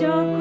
যখন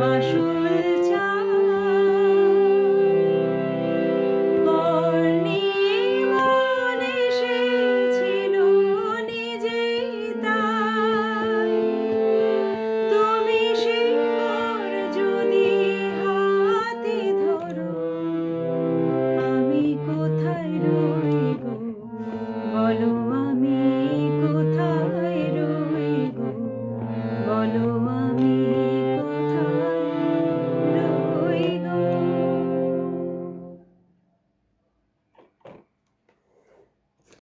মাসুম